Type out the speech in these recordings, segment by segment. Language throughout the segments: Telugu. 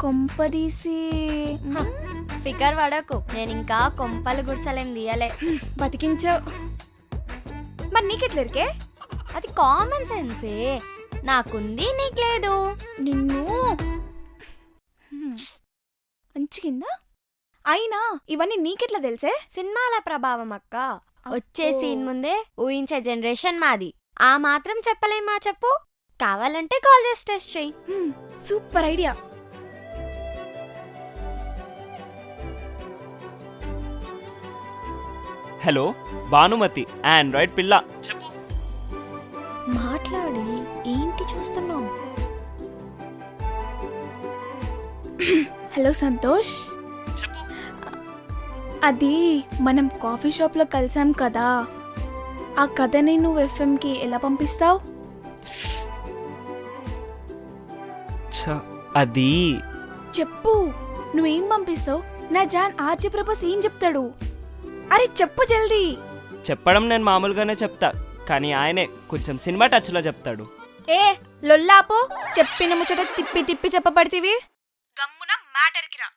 కొంపదీసి. హ, ఫికర్ పడకు నేను ఇంకా కొంపలు గుడిసలేం తీయలే. బతికించావు. మరి నీకెట్లేరికే? అది కామన్ సెన్సే నాకుంది నీకు లేదు నిన్ను. మంచిగిందా? అయినా ఇవన్నీ నీకెట్లా తెలుసే? సినిమాల ప్రభావం అక్క. వచ్చే సీన్ ముందే ఊహించే జనరేషన్ మాది. ఆ మాత్రం చెప్పలేమా చెప్పు. కావాలంటే కాల్ చేసి టెస్ట్ చెయ్యి హ్మ్, super idea. Hello Bhanumathi android పిల్ల. చెప్పు. మాట్లాడి ఏంటి చూస్తున్నావు? హలో సంతోష్. చెప్పు. అది మనం కాఫీ షాప్లో కలిసాం కదా. ఆ కథని నువ్వు ఎఫ్ఎంకి ఎలా పంపిస్తావు? అది చెప్పు. నువ్వేం పంపిస్తావు? నా జాన్ ఆర్జే ప్రభాస్ ఏం చెప్తాడు. అరే చెప్పు జల్దీ. చెప్పడం నేను మామూలుగానే చెప్తా కానీ ఆయనే కొంచెం సినిమా టచ్లో చెప్తాడు. ఏ లొల్లాపో చెప్పిన ముచ్చట తిప్పి తిప్పి చెప్పబడితివి? గమ్మున మ్యాటర్కి రా.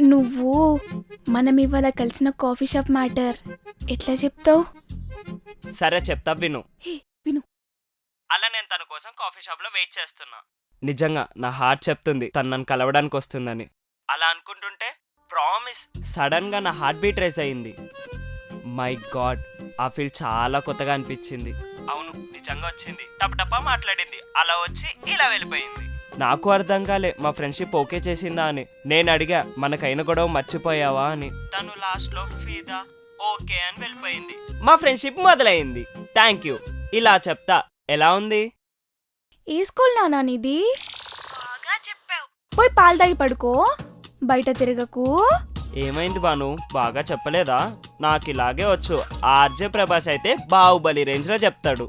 నువ్వు మనం ఇవాళ కలిసిన కాఫీ షాప్ మ్యాటర్ ఎట్లా చెప్తావు? సరే చెప్తా విను. విను. అలా నేను తన కోసం కాఫీ షాప్లో వెయిట్ చేస్తున్నా. నిజంగా నా హార్ట్ చెప్తుంది తను నన్ను కలవడానికి వస్తుందని అలా అనుకుంటుంటే ప్రామిస్. సడన్గా నా హార్ట్ బీట్ రేస్ అయింది. మై గాడ్ ఆ ఫీల్ చాలా కొత్తగా అనిపించింది. అవును నిజంగా వచ్చింది. టపటపా మాట్లాడింది. అలా వచ్చి ఇలా వెళ్ళిపోయింది. నాకు అర్థం కాలే మా ఫ్రెండ్షిప్ ఓకే చేసిందా అని. నేను అడిగా మనకైన గొడవ మర్చిపోయావా? అని. తను లాస్ట్లో ఫీదా ఓకే అని వెళ్ళిపోయింది. మా ఫ్రెండ్షిప్ మొదలైంది. Thank you. ఇలా చెప్తా. ఎలా ఉంది? ఏ స్కూల్ నానా నీది? బాగా చెప్పావు. పోయి పాలు తాగి పడుకో. బయట తిరగకు. ఏమైంది బాను బాగా చెప్పలేదా? నాకు ఇలాగే వచ్చు. ఆర్జే ప్రభాస్ అయితే బాహుబలి రేంజ్లో చెప్తాడు.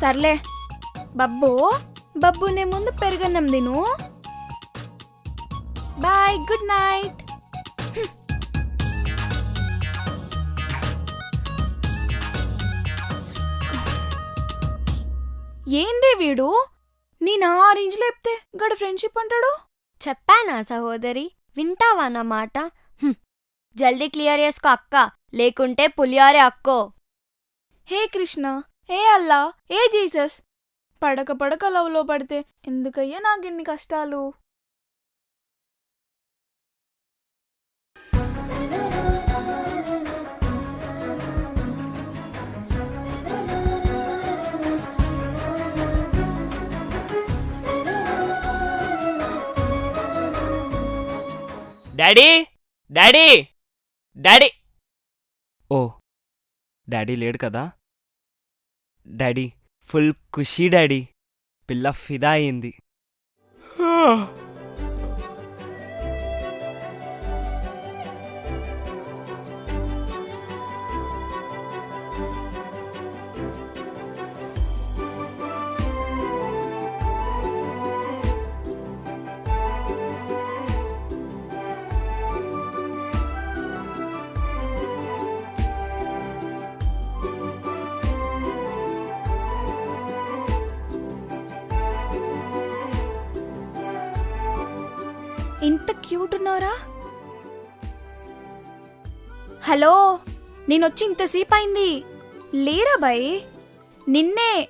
సర్లే. బబ్బు బబ్బు నే ముందు పెరుగన్నం తిను. Bye good night. ఏంది వీడు? నేను ఆ రేంజ్ లేపితే గడు ఫ్రెండ్షిప్ అంటాడు? చెప్పానా సహోదరి? వింటావా నా మాట? జల్దీ క్లియర్ చేసుకో అక్క. లేకుంటే పులియారే అక్కో. హే కృష్ణ. హే అల్లా. ఏ జీసస్. పడక పడక లవ్లో పడితే ఎందుకయ్యా నాకు ఇన్ని కష్టాలు? Daddy daddy daddy. ఓ డాడీ లేడు కదా. డాడీ ఫుల్ ఖుషీ డాడీ. పిల్ల ఫిదా అయింది. ఇంత క్యూట్ ఉన్నారా హలో నేనొచ్చి ఇంతసేపు అయింది లేరా బాయ్ నిన్నే.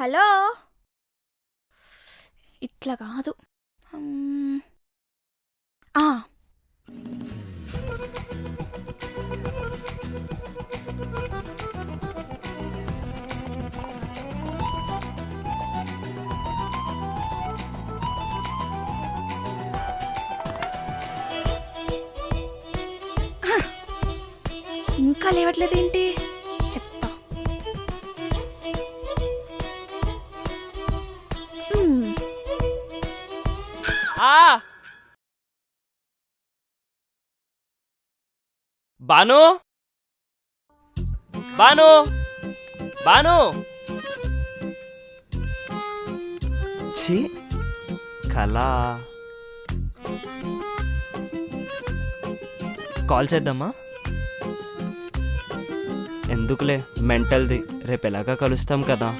హలో? ఇట్లా కాదు. ఇంకా లేవట్లేదేంటి? చెప్తా. బాను? బాను? బాను? ఛీ! కళ. కాల్ చేద్దామా? ఎందుకులే? మెంటల్ది. రేపు ఎలాగా కలుస్తాం కదా?